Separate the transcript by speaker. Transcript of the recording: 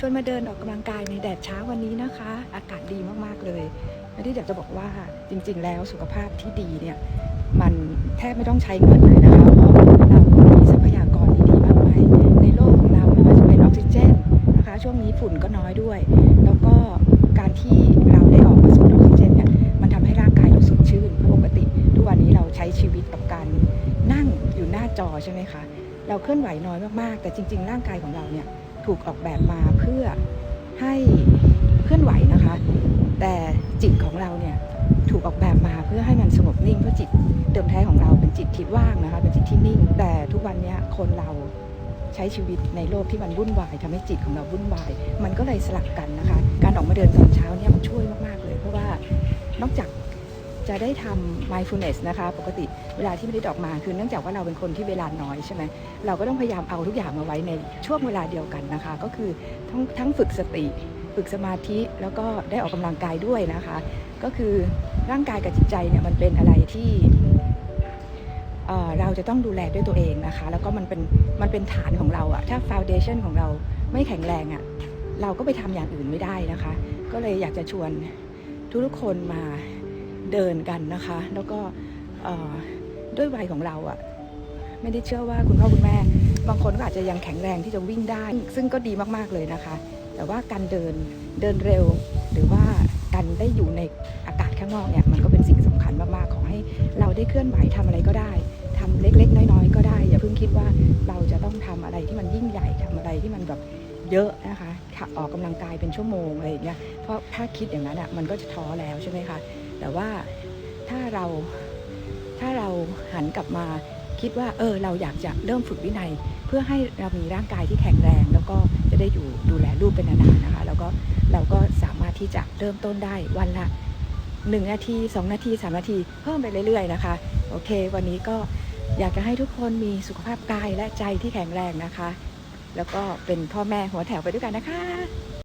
Speaker 1: ชวนมาเดินออกกำลังกายในแดดเช้าวันนี้นะคะ อากาศดีมากๆเลยและที่อยากจะบอกว่าจริง ๆ แล้วสุขภาพที่ดีเนี่ยมันแทบไม่ต้องใช้เงินเลยนะคะเพราะเราก็มีทรัพยากรดีๆมากมายในโลกของเราไม่ว่าจะเป็นออกซิเจนนะคะ ช่วงนี้ฝุ่นก็น้อยด้วย แล้วก็การที่เราได้ออกมาสูดออกซิเจนเนี่ยมันทำให้ร่างกายเราสดชื่นเพราะปกติ ทุกวันนี้เราใช้ชีวิตกับการนั่งอยู่หน้าจอใช่ไหมคะเราเคลื่อนไหวน้อยมากๆ แต่จริง ๆ ร่างกายของเราเนี่ย ถูกออกแบบมาเพื่อให้เคลื่อนไหวนะคะ แต่จิตของเราเนี่ยถูกออกแบบมาเพื่อให้มันสงบนิ่ง เพราะจิตเดิมแท้ของเราเป็นจิตที่ว่างนะคะเป็นจิตที่นิ่ง แต่ทุกวันนี้คนเราใช้ชีวิตในโลกที่มันวุ่นวายทำให้จิตของเราวุ่นวาย มันก็เลยสลับกันนะคะ การออกมาเดินตอนเช้าเนี่ยมันช่วยมากๆเลย เพราะว่านอกจาก จะได้ทำ mindfulness นะคะ ปกติเวลาที่ไม่ได้ออกมาคือเนื่องจากว่าเราเป็นคนที่เวลาน้อยใช่ไหมเราก็ต้องพยายามเอาทุกอย่างมาไว้ในช่วงเวลาเดียวกันนะคะ ก็คือทั้งทั้งฝึกสติ ฝึกสมาธิแล้วก็ได้ออกกำลังกายด้วยนะคะ ก็คือร่างกายกับจิตใจเนี่ยมันเป็นอะไรที่เเราจะต้องดูแลด้วยตัวเองนะคะ แล้วก็มันเป็นมันเป็นฐานของเราอะถ้าฟ u n เดชั n ของเราไม่แข็งแรงอะเราก็ไปทำอย่างอื่นไม่ได้นะคะ ก็เลยอยากจะชวนทุกๆคนมา เดินกันนะคะ แล้วก็ด้วยวัยของเราอะไม่ได้เชื่อว่าคุณพ่อคุณแม่ บางคนก็อาจจะยังแข็งแรงที่จะวิ่งได้ ซึ่งก็ดีมากๆเลยนะคะ แต่ว่าการเดินเดินเร็ว หรือว่าการได้อยู่ในอากาศข้างนอกเนี่ยมันก็เป็นสิ่งสำคัญมากๆขอให้เราได้เคลื่อนไหวทำอะไรก็ได้ทำเล็กๆ น้อยๆ ก็ได้ อย่าเพิ่งคิดว่าเราจะต้องทำอะไรที่มันยิ่งใหญ่ทำอะไรที่มันแบบเยอะนะคะค่ะออกกำลังกายเป็นชั่วโมงอะไรอย่างเงี้ยเพราะถ้าคิดอย่างนั้นอะมันก็จะท้อแล้วใช่ไหมคะ แต่ว่าถ้าเราถ้าเราหันกลับมาคิดว่าเออเราอยากจะเริ่มฝึกวินัย เพื่อให้เรามีร่างกายที่แข็งแรง แล้วก็จะได้อยู่ดูแลลูกเป็นนานๆนะคะ แล้วก็เราก็สามารถที่จะเริ่มต้นได้วันละ 1 นาที 2 นาที 3 นาทีเพิ่มไปเรื่อยๆนะคะ โอเค วันนี้ก็อยากจะให้ทุกคนมีสุขภาพกายและใจที่แข็งแรงนะคะ แล้วก็เป็นพ่อแม่หัวแถวไปด้วยกันนะคะ